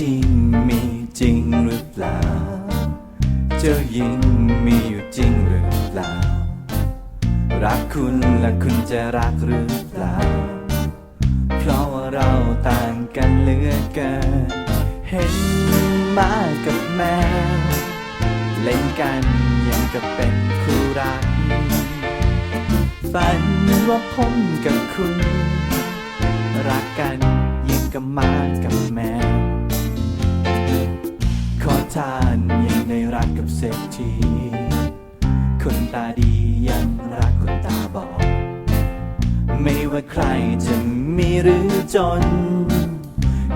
จริงมีจริงหรือเปล่า เจ้าหญิงมีอยู่จริงหรือเปล่า รักคุณและคุณจะรักหรือเปล่า เพราะว่าเราต่างกันเหลือเกิน เห็นหมากับแมว เล่นกันยังกับเป็นคู่รักฝันว่าผมกับคุณ รักกันยิ่งกับหมากับแมว ทานยังได้รักกับเศรษฐีคนตาดียังรักคนตาบอดไม่ว่าใครจะมีหรือจน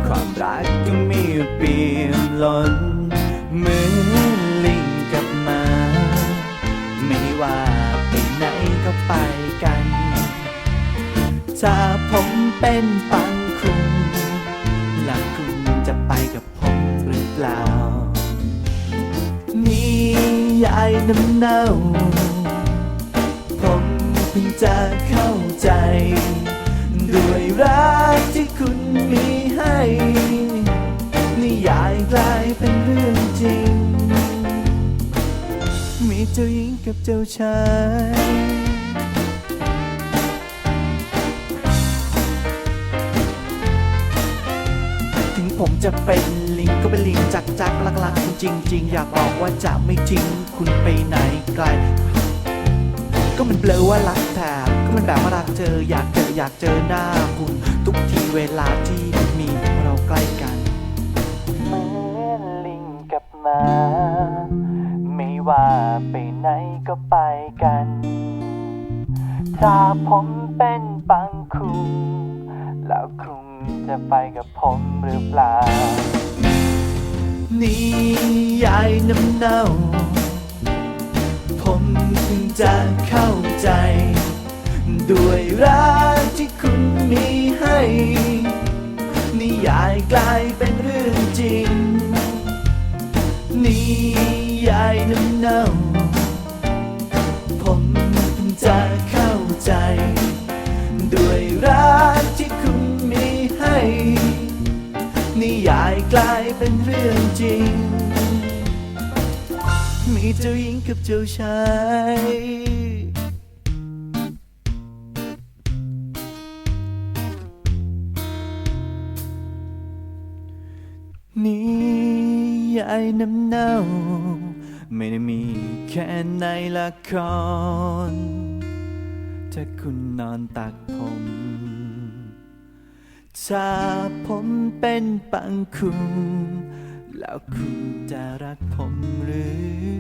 ความรักก็มีเปี่ยมล้นเหมือนลิงกับมา ไม่ว่าไปไหนก็ไปกัน ถ้าผมเป็นปังคุณแล้วคุณจะไปกับผมหรือเปล่า น้ำเน่า ผมเพิ่งจะเข้าใจ ด้วยรักที่คุณมีให้นิยายกลายเป็นเรื่องจริง มีเจ้าหญิงกับเจ้าชายถึงผมจะเป็น ก็เป็นลิงจักจักลักลักคุณจริงจริงอยากบอกว่าจะไม่ทิ้งคุณไปไหนไกล ก็มันเบลอว่ารักแถบก็มันแบบว่ารักเธออยากเจออยากเจอหน้าคุณทุกทีเวลาที่มีเราใกล้กันเหมือนลิงกับมาไม่ว่าไปไหนก็ไปกันถ้าผมเป็นปังคุงแล้วคุณจะไปกับผมหรือเปล่า นียายน้ำเน่า ผมเพิ่งจะเข้าใจ ด้วยรักที่คุณมีให้ นิยายกลายเป็นเรื่องจริง นิยายน้ำเน่า ผมเพิ่งจะเข้า นิยายกลายเป็นเรื่องจริง มีเจ้าหญิงกับเจ้าชายนี่ยายน้ำเน่า ไม่ได้มีแค่ในละคร ถ้าคุณนอนตักผม ถ้าผมเป็นปังคุณ แล้วคุณจะรักผมหรือ